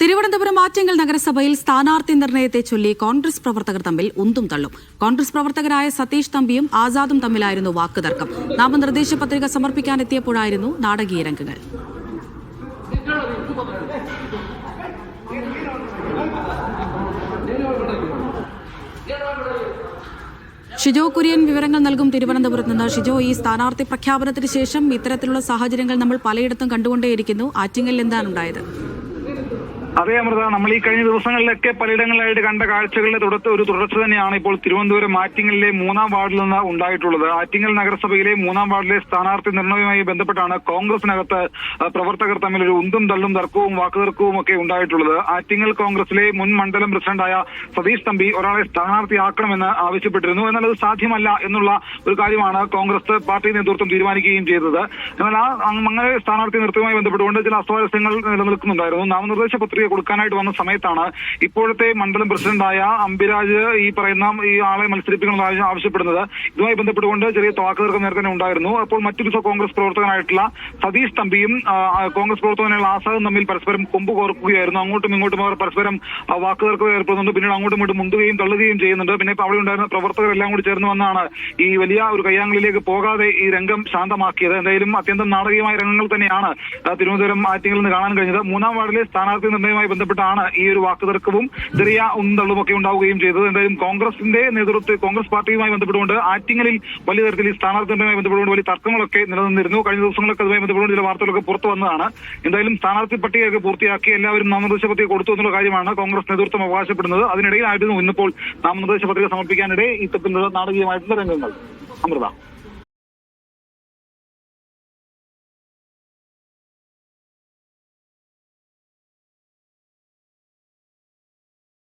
തിരുവനന്തപുരം ആറ്റിങ്ങൽ നഗരസഭയിൽ സ്ഥാനാർത്ഥി നിർണയത്തെ ചൊല്ലി കോൺഗ്രസ് പ്രവർത്തകർ തമ്മിൽ ഉന്തും തള്ളും. കോൺഗ്രസ് പ്രവർത്തകരായ സതീഷ് തമ്പിയും ആസാദും തമ്മിലായിരുന്നു വാക്കുതർക്കം. നാമനിർദ്ദേശ പത്രിക സമർപ്പിക്കാനെത്തിയപ്പോഴായിരുന്നു നാടകീയ രംഗങ്ങൾ. ഷിജോ കുര്യൻ വിവരങ്ങൾ നൽകും തിരുവനന്തപുരത്ത് നിന്ന്. ഷിജോ ഈ സ്ഥാനാർത്ഥി പ്രഖ്യാപനത്തിന് ശേഷം ഇത്തരത്തിലുള്ള സാഹചര്യങ്ങൾ നമ്മൾ പലയിടത്തും കണ്ടുകൊണ്ടേയിരിക്കുന്നു. ആറ്റിങ്ങലിൽ എന്താണ് ഉണ്ടായത്? അതേ അമൃത നമ്മൾ ഈ കഴിഞ്ഞ ദിവസങ്ങളിലൊക്കെ പലയിടങ്ങളിലായിട്ട് കണ്ട കാഴ്ചകളുടെ തുടർച്ച ഒരു തുടർച്ച തന്നെയാണ് ഇപ്പോൾ തിരുവനന്തപുരം ആറ്റിങ്ങലിലെ മൂന്നാം വാർഡിൽ നിന്ന് ഉണ്ടായിട്ടുള്ളത്. ആറ്റിങ്ങൽ നഗരസഭയിലെ മൂന്നാം വാർഡിലെ സ്ഥാനാർത്ഥി നിർണയവുമായി ബന്ധപ്പെട്ടാണ് കോൺഗ്രസിനകത്ത് പ്രവർത്തകർ തമ്മിൽ ഒരു ഉന്തും തള്ളും തർക്കവും വാക്കുതർക്കവും ഒക്കെ ഉണ്ടായിട്ടുള്ളത്. ആറ്റിങ്ങൽ കോൺഗ്രസിലെ മുൻ മണ്ഡലം പ്രസിഡന്റായ സതീഷ് തമ്പി ഒരാളെ സ്ഥാനാർത്ഥിയാക്കണമെന്ന് ആവശ്യപ്പെട്ടിരുന്നു. എന്നാൽ അത് സാധ്യമല്ല എന്നുള്ള ഒരു കാര്യമാണ് കോൺഗ്രസ് പാർട്ടി നേതൃത്വം തീരുമാനിക്കുകയും ചെയ്തത്. എന്നാൽ ആ അങ്ങനെ സ്ഥാനാർത്ഥി നിർത്തിയുമായി ബന്ധപ്പെട്ടുകൊണ്ട് ചില അസ്വാരസ്യങ്ങൾ നിലനിൽക്കുന്നുണ്ടായിരുന്നു. നാമനിർദ്ദേശ പത്രിക കൊടുക്കാനായിട്ട് വന്ന സമയത്താണ് ഇപ്പോഴത്തെ മണ്ഡലം പ്രസിഡന്റായ അംബിരാജ് ഈ പറയുന്ന ഈ ആളെ മത്സരിപ്പിക്കണമെന്ന് ആവശ്യ- ആവശ്യപ്പെടുന്നത്. ഇതുമായി ബന്ധപ്പെട്ടുകൊണ്ട് ചെറിയ വാക്കുതർക്കം നേരത്തെ തന്നെ ഉണ്ടായിരുന്നു. അപ്പോൾ മറ്റൊരു കോൺഗ്രസ് പ്രവർത്തകനായിട്ടുള്ള സതീഷ് തമ്പിയും കോൺഗ്രസ് പ്രവർത്തകനുള്ള ആസാദും തമ്മിൽ പരസ്പരം കൊമ്പ് കോർക്കുകയായിരുന്നു. അങ്ങോട്ടും ഇങ്ങോട്ടും അവർ പരസ്പരം വാക്ക് വാക്കുതർക്കം ഏർപ്പെടുന്നുണ്ട്. പിന്നീട് അങ്ങോട്ടും ഇങ്ങോട്ടും മുന്തുകയും തള്ളുകയും ചെയ്യുന്നുണ്ട്. പിന്നെ അവിടെ ഉണ്ടായിരുന്ന പ്രവർത്തകരെല്ലാം കൂടി ചേർന്ന് വന്നാണ് ഈ വലിയ ഒരു കയ്യാങ്കളിലേക്ക് പോകാതെ ഈ രംഗം ശാന്തമാക്കിയത്. എന്തായാലും അത്യന്തം നാടകീയമായ രംഗങ്ങൾ തന്നെയാണ് തിരുവനന്തപുരം ആറ്റിങ്ങിൽ നിന്ന് കാണാൻ കഴിഞ്ഞത്. മൂന്നാം വാർഡിലെ സ്ഥാനാർത്ഥി നിർണയവുമായി ബന്ധപ്പെട്ടാണ് ഈ ഒരു വാക്കുതർക്കവും ചെറിയ ഉന്തള്ളും ഒക്കെ ഉണ്ടാവുകയും ചെയ്തത്. എന്തായാലും കോൺഗ്രസിന്റെ നേതൃത്വ കോൺഗ്രസ് പാർട്ടിയുമായി ബന്ധപ്പെട്ടുകൊണ്ട് ആറ്റിങ്ങലിൽ വലിയ തരത്തിൽ ഈ സ്ഥാനാർത്ഥി നിർണയവുമായി ബന്ധപ്പെട്ടുകൊണ്ട് വലിയ തർക്കങ്ങളൊക്കെ നിലനിന്നിരുന്നു. കഴിഞ്ഞ ദിവസങ്ങളൊക്കെ അതുമായി ബന്ധപ്പെട്ടുകൊണ്ട് ചില വാർത്തകളൊക്കെ പുറത്തു വന്നതാണ്. എന്തായാലും സ്ഥാനാർത്ഥി പട്ടികയൊക്കെ പൂർത്തിയാക്കി എല്ലാവരും നാമനിർദ്ദേശ പത്രിക കൊടുത്തു എന്നുള്ള കാര്യമാണ് കോൺഗ്രസ് നേതൃത്വം അവകാശപ്പെടുന്നത്. അതിനിടയിലായിരുന്നു ഇന്നിപ്പോൾ നാമനിർദ്ദേശ പത്രിക സമർപ്പിക്കാനിടെ ഇത്തരത്തിലുള്ള നാടകീയമായിട്ടുള്ള രംഗങ്ങൾ. അമൃത.